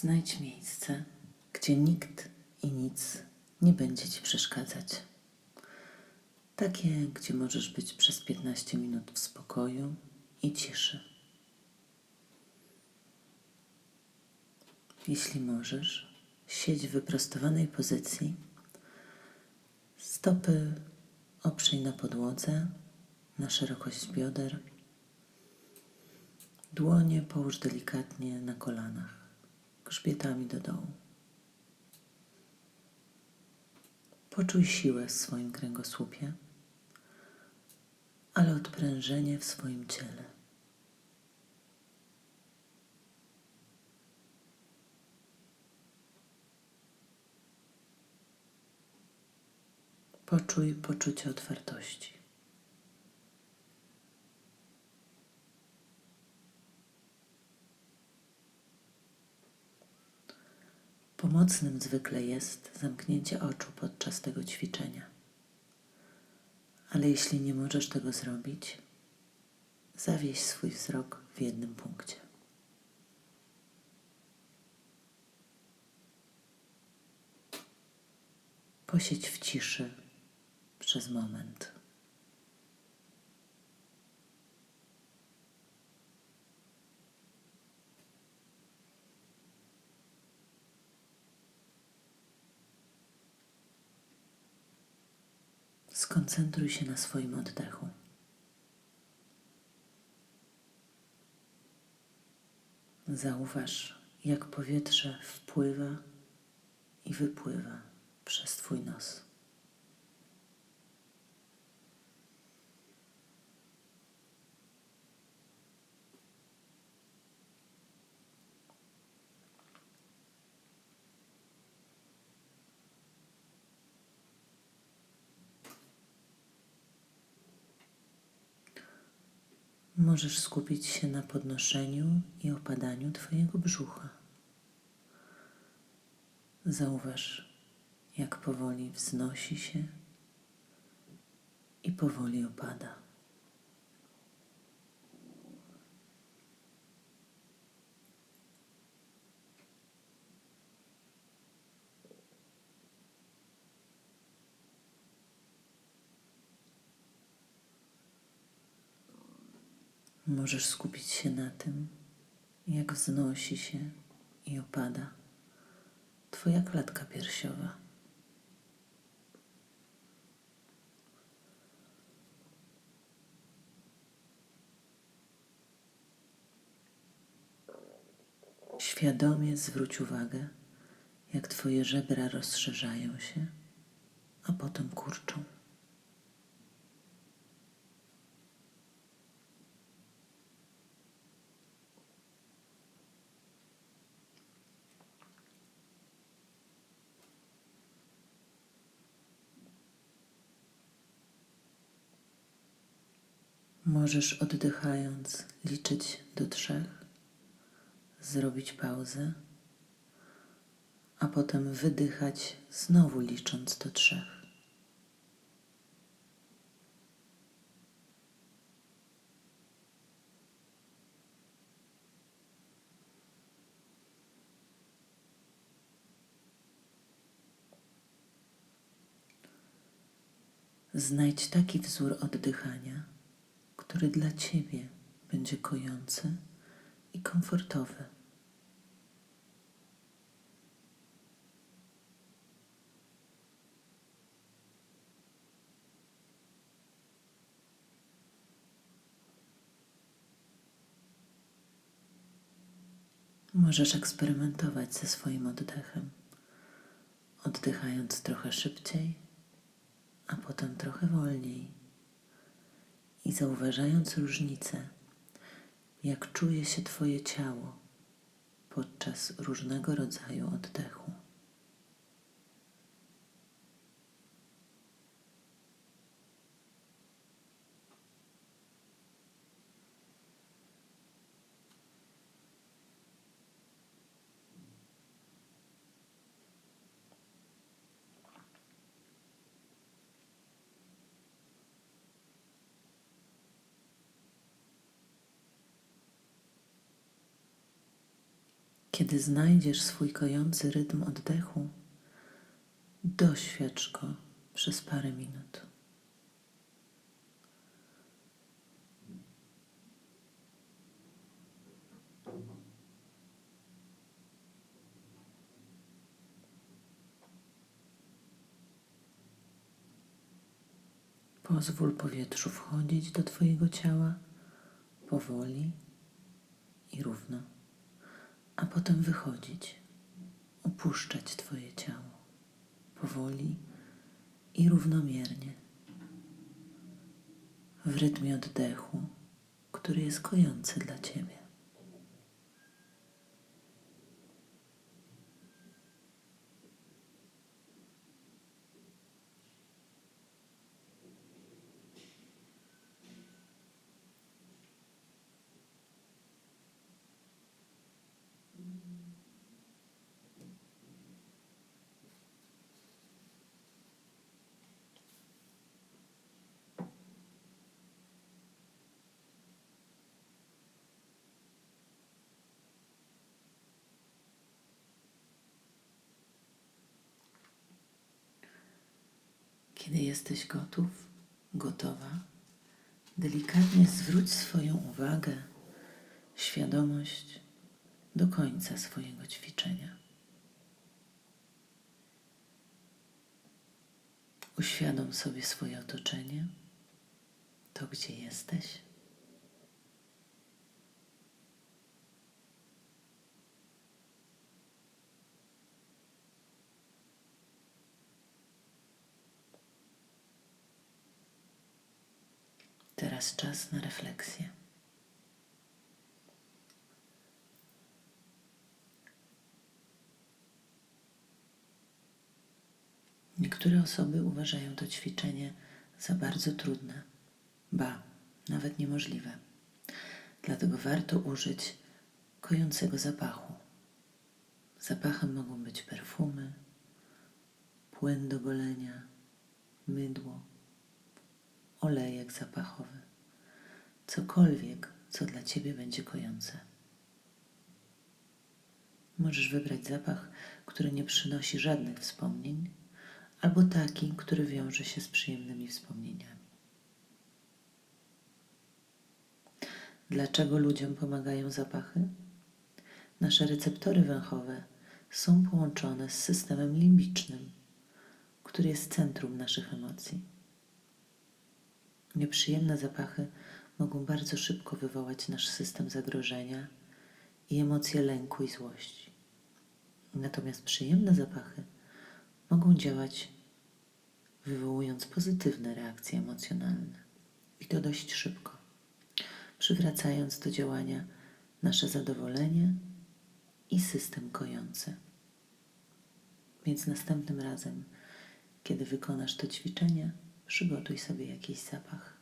Znajdź miejsce, gdzie nikt i nic nie będzie ci przeszkadzać. Takie, gdzie możesz być przez 15 minut w spokoju i ciszy. Jeśli możesz, siedź w wyprostowanej pozycji. Stopy oprzyj na podłodze, na szerokość bioder. Dłonie połóż delikatnie na kolanach, grzbietami do dołu. Poczuj siłę w swoim kręgosłupie, ale odprężenie w swoim ciele. Poczuj poczucie otwartości. Pomocnym zwykle jest zamknięcie oczu podczas tego ćwiczenia. Ale jeśli nie możesz tego zrobić, zawieś swój wzrok w jednym punkcie. Posiedź w ciszy przez moment. Skoncentruj się na swoim oddechu. Zauważ, jak powietrze wpływa i wypływa przez Twój nos. Możesz skupić się na podnoszeniu i opadaniu Twojego brzucha. Zauważ, jak powoli wznosi się i powoli opada. Możesz skupić się na tym, jak wznosi się i opada Twoja klatka piersiowa. Świadomie zwróć uwagę, jak Twoje żebra rozszerzają się, a potem kurczą. Możesz oddychając liczyć do trzech, zrobić pauzę, a potem wydychać znowu licząc do trzech. Znajdź taki wzór oddychania który dla Ciebie będzie kojący i komfortowy. Możesz eksperymentować ze swoim oddechem, oddychając trochę szybciej, a potem trochę wolniej i zauważając różnicę, jak czuje się Twoje ciało podczas różnego rodzaju oddechu. Kiedy znajdziesz swój kojący rytm oddechu, doświadcz go przez parę minut. Pozwól powietrzu wchodzić do Twojego ciała powoli i równo, a potem wychodzić, opuszczać Twoje ciało powoli i równomiernie w rytmie oddechu, który jest kojący dla Ciebie. Kiedy jesteś gotów, gotowa, delikatnie zwróć swoją uwagę, świadomość do końca swojego ćwiczenia. Uświadom sobie swoje otoczenie, to gdzie jesteś. Teraz czas na refleksję. Niektóre osoby uważają to ćwiczenie za bardzo trudne, ba, nawet niemożliwe. Dlatego warto użyć kojącego zapachu. Zapachem mogą być perfumy, płyn do golenia, mydło, olejek zapachowy, cokolwiek, co dla Ciebie będzie kojące. Możesz wybrać zapach, który nie przynosi żadnych wspomnień, albo taki, który wiąże się z przyjemnymi wspomnieniami. Dlaczego ludziom pomagają zapachy? Nasze receptory węchowe są połączone z systemem limbicznym, który jest centrum naszych emocji. Nieprzyjemne zapachy mogą bardzo szybko wywołać nasz system zagrożenia i emocje lęku i złości. Natomiast przyjemne zapachy mogą działać wywołując pozytywne reakcje emocjonalne i to dość szybko, przywracając do działania nasze zadowolenie i system kojący. Więc następnym razem, kiedy wykonasz to ćwiczenie, przygotuj sobie jakiś zapach.